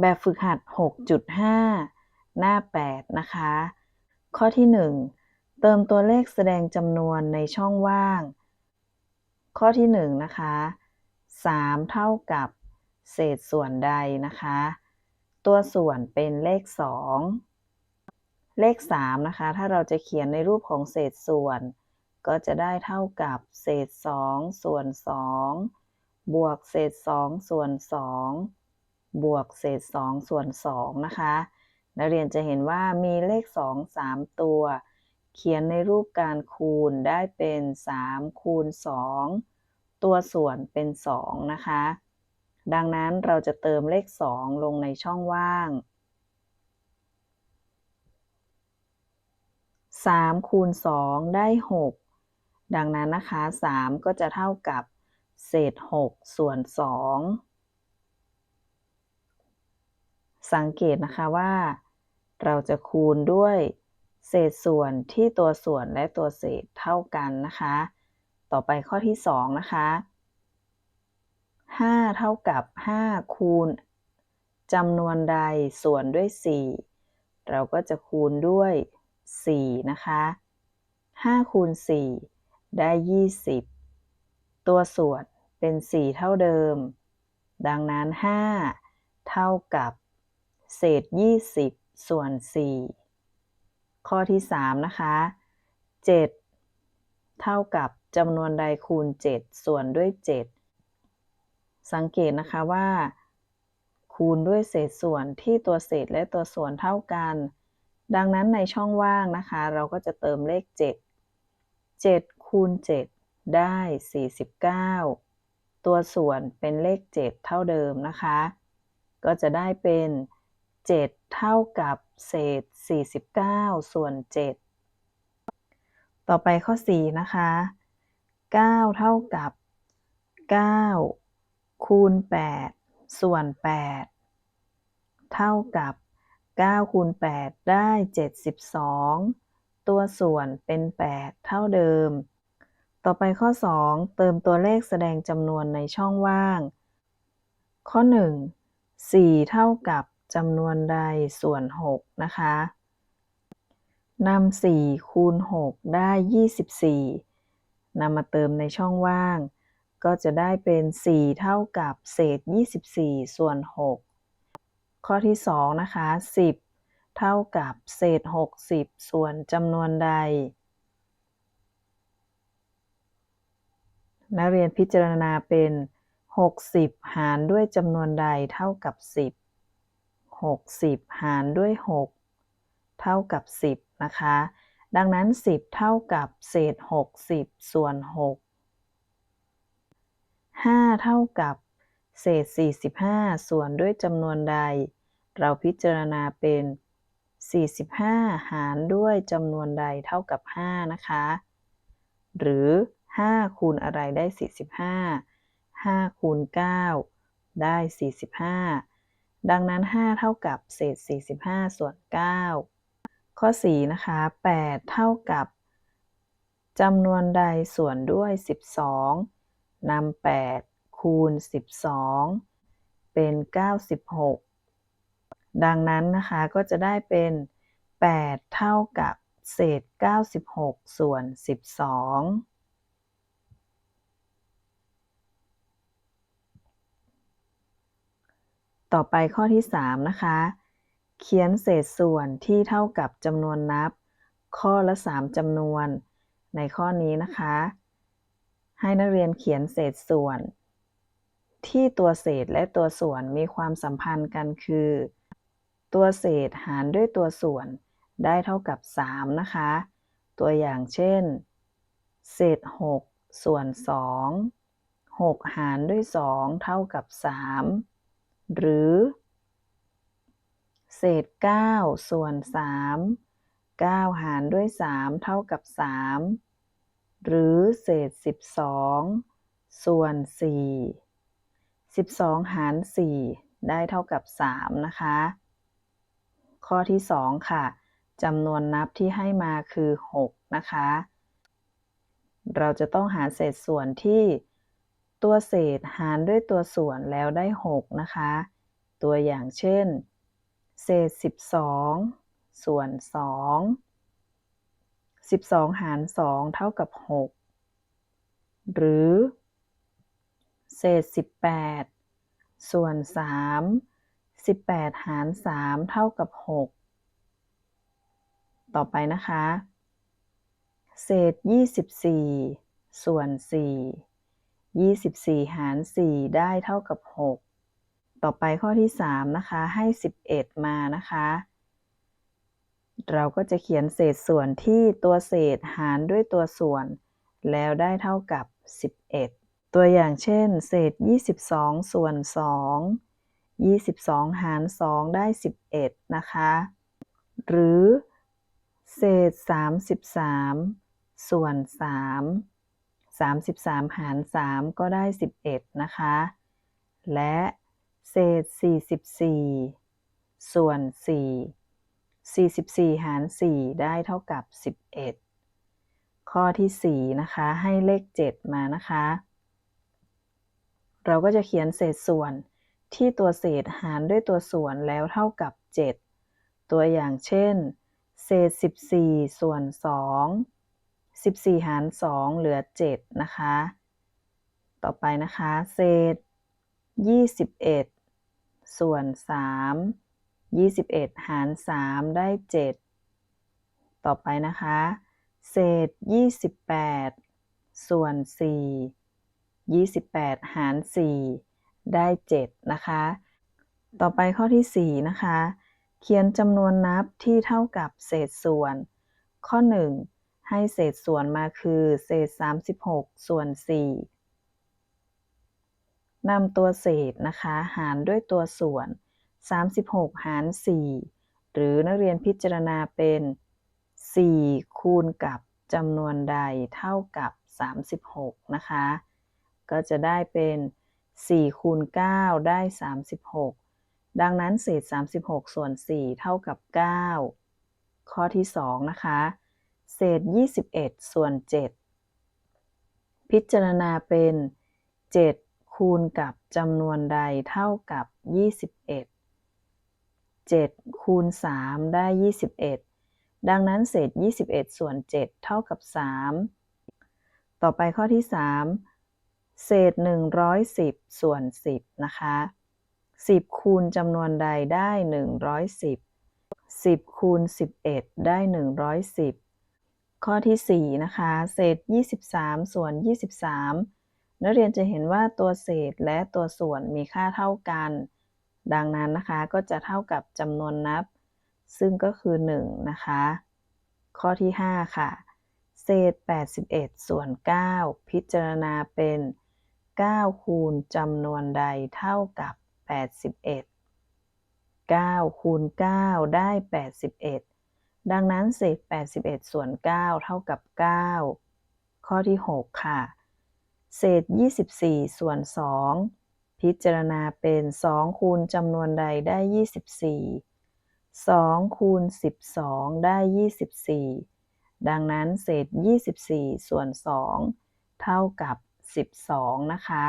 แบบฝึกหัด 6.5 หน้า 8 นะคะ ข้อที่ 1 เติมตัวเลขแสดงจำนวนในช่องว่าง ข้อที่ 1 นะคะ 3 เท่ากับเศษส่วนใดนะคะ ตัวส่วนเป็นเลข 2 เลข 3 นะคะ ถ้าเราจะเขียนในรูปของเศษส่วน ก็จะได้เท่ากับเศษ 2 ส่วน 2 บวกเศษ 2 ส่วน 2 บวกเศษ 2 ส่วน 2 นะคะ นักเรียนจะเห็นว่ามีเลข 2 3 ตัว เขียนในรูปการคูณได้เป็น 3 คูณ 2 ตัวส่วนเป็น 2 นะคะ ดังนั้นเราจะเติมเลข 2 ลงในช่องว่าง 3 คูณ 2 ได้ 6 ดังนั้นนะคะ 3 ก็จะเท่ากับเศษ 6 ส่วน 2 สังเกตนะคะว่า เราจะคูณด้วยเศษส่วนที่ตัวส่วนและตัวเศษเท่ากันนะคะ ต่อไปข้อที่ 2 นะคะ 5 เท่ากับ 5 คูณจำนวนใดส่วนด้วย 4 เราก็จะคูณด้วย 4 นะคะ 5 คูณ 4 ได้ 20 ตัวส่วนเป็น 4 เท่าเดิม ดังนั้น 5 เท่ากับ เศษ 20 ส่วน 4 ข้อที่ 3 นะคะ 7 เท่ากับจำนวนใดคูณ 7 ส่วนด้วย 7 สังเกตนะคะว่า คูณด้วยเศษส่วนที่ตัวเศษและตัวส่วนเท่ากัน ดังนั้นในช่องว่างนะคะ เราก็จะเติมเลข 7 7 คูณ 7 ได้ 49 ตัวส่วนเป็นเลข 7 เท่าเดิมนะคะ ก็จะได้เป็น7 เท่ากับเศษ 49 ส่วน 7 ต่อไปข้อ 4 นะคะ 9 เท่ากับ 9 คูณ 8 ส่วน 8 เท่ากับ 9 คูณ 8 ได้ 72 ตัวส่วนเป็น 8 เท่าเดิม ต่อไปข้อ 2 เติมตัวเลขแสดงจำนวนในช่องว่าง ข้อ 1 4 เท่ากับ จำนวนใดส่วน 6 นะคะนำ4คูณ 6 ได้ 24นำมาเติมในช่องว่าง ก็จะได้เป็น 4 เท่ากับเศษ 24 ส่วน 6 ข้อที่ 2 นะคะ 10 เท่ากับเศษ 60 ส่วนจำนวนใด นักเรียนพิจารณาเป็น 60 หารด้วยจำนวนใดเท่ากับ 10 60 หารด้วย 6 เท่ากับ 10 นะคะ ดังนั้น 10 เท่ากับเศษ 60 ส่วน 6 5 เท่ากับเศษ 45 ส่วนด้วยจำนวนใด เราพิจารณาเป็น 45 หารด้วยจำนวนใดเท่ากับ 5 นะคะ หรือ 5 คูณอะไรได้ 45 5 คูณ 9 ได้ 45 ดังนั้น 5 เท่ากับเศษ 45 ส่วน 9 ข้อ 4 นะคะ 8 เท่ากับจำนวนใดส่วนด้วย 12นำ8คูณ 12 เป็น 96 ดังนั้นนะคะก็จะได้เป็น 8 เท่ากับเศษ 96 ส่วน 12 ต่อไปข้อที่ 3 นะคะ เขียนเศษส่วนที่เท่ากับจำนวนนับ ข้อละ 3จำนวน ในข้อนี้นะคะ ให้นักเรียนเขียนเศษส่วน ที่ตัวเศษและตัวส่วนมีความสัมพันธ์กันคือ ตัวเศษหารด้วยตัวส่วนได้เท่ากับ 3 นะคะ ตัวอย่างเช่น เศษ 6 ส่วน 2 6 หารด้วย 2 เท่ากับ 3 หรือ เศษ 9 ส่วน 3 9 หารด้วย 3 เท่ากับ 3 หรือเศษ 12 ส่วน 4 12 หาร 4 ได้เท่ากับ 3 นะคะ ข้อที่ 2 ค่ะจำนวนนับที่ให้มาคือ 6 นะคะ เราจะต้องหาเศษส่วนที่ ตัวเศษหารด้วยตัวส่วนแล้วได้ 6 นะคะ ตัวอย่างเช่น เศษ 12 ส่วน 2 12 หาร 2 เท่ากับ 6 หรือ เศษ 18 ส่วน 3 18 หาร 3 เท่ากับ 6 ต่อไปนะคะ เศษ 24 ส่วน 4 24 หาร 4 ได้เท่ากับ 6 ต่อไปข้อที่ 3 นะคะ ให้ 11 มานะคะ เราก็จะเขียนเศษส่วนที่ตัวเศษหารด้วยตัวส่วน แล้วได้เท่ากับ 11 ตัวอย่างเช่น เศษ 22 ส่วน 2 22 หาร 2 ได้ 11 นะคะ หรือ เศษ 33 ส่วน 3 33 หาร 3 ก็ได้ 11 นะคะ และเศษ 44 ส่วน 4 44 หาร 4 ได้เท่ากับ 11 ข้อที่ 4 นะคะ ให้เลข 7 มานะคะ เราก็จะเขียนเศษส่วนที่ตัวเศษหารด้วยตัวส่วนแล้วเท่ากับ 7 ตัวอย่างเช่น เศษ 14 ส่วน 2 14 หาร 2 เหลือ 7 นะคะ ต่อไปนะคะ เศษ 21 ส่วน 3 21 หาร 3 ได้ 7 ต่อไปนะคะ เศษ 28 ส่วน 4 28 หาร 4 ได้ 7 นะคะ ต่อไปข้อที่ 4 นะคะ เขียนจำนวนนับที่เท่ากับเศษส่วน ข้อ 1 ให้เศษส่วนมาคือเศษ 36 ส่วน 4นำตัวเศษนะคะ หารด้วยตัวส่วน 36 หาร 4 หรือนักเรียนพิจารณาเป็น 4 คูณกับจำนวนใดเท่ากับ 36 นะคะ ก็จะได้เป็น 4 คูณ 9 ได้ 36 ดังนั้นเศษ 36 ส่วน 4 เท่ากับ 9 ข้อที่ 2 นะคะ เศษ 21 ส่วน 7 พิจารณาเป็น 7 คูณกับจำนวนใดเท่ากับ 21 7 คูณ 3 ได้ 21 ดังนั้นเศษ 21 ส่วน 7 เท่ากับ 3 ต่อไปข้อที่ 3 เศษ 110 ส่วน 10 นะคะ 10 คูณจำนวนใดได้ 110 10 คูณ 11 ได้ 110 ข้อที่ 4 นะคะ เศษ 23 ส่วน 23 นักเรียนจะเห็นว่าตัวเศษและตัวส่วนมีค่าเท่ากัน ดังนั้นนะคะก็จะเท่ากับจำนวนนับ ซึ่งก็คือ 1 นะคะ ข้อที่ 5 ค่ะ เศษ 81 ส่วน 9 พิจารณาเป็น 9 คูณจำนวนใดเท่ากับ 81 9คูณ9ได้ 81 ดังนั้นเศษ 81 ส่วน 9 เท่ากับ 9 ข้อที่ 6 ค่ะ เศษ 24 ส่วน 2 พิจารณาเป็น 2 คูณจำนวนใดได้ 24 2 คูณ 12 ได้ 24 ดังนั้นเศษ 24 ส่วน 2 เท่ากับ 12 นะคะ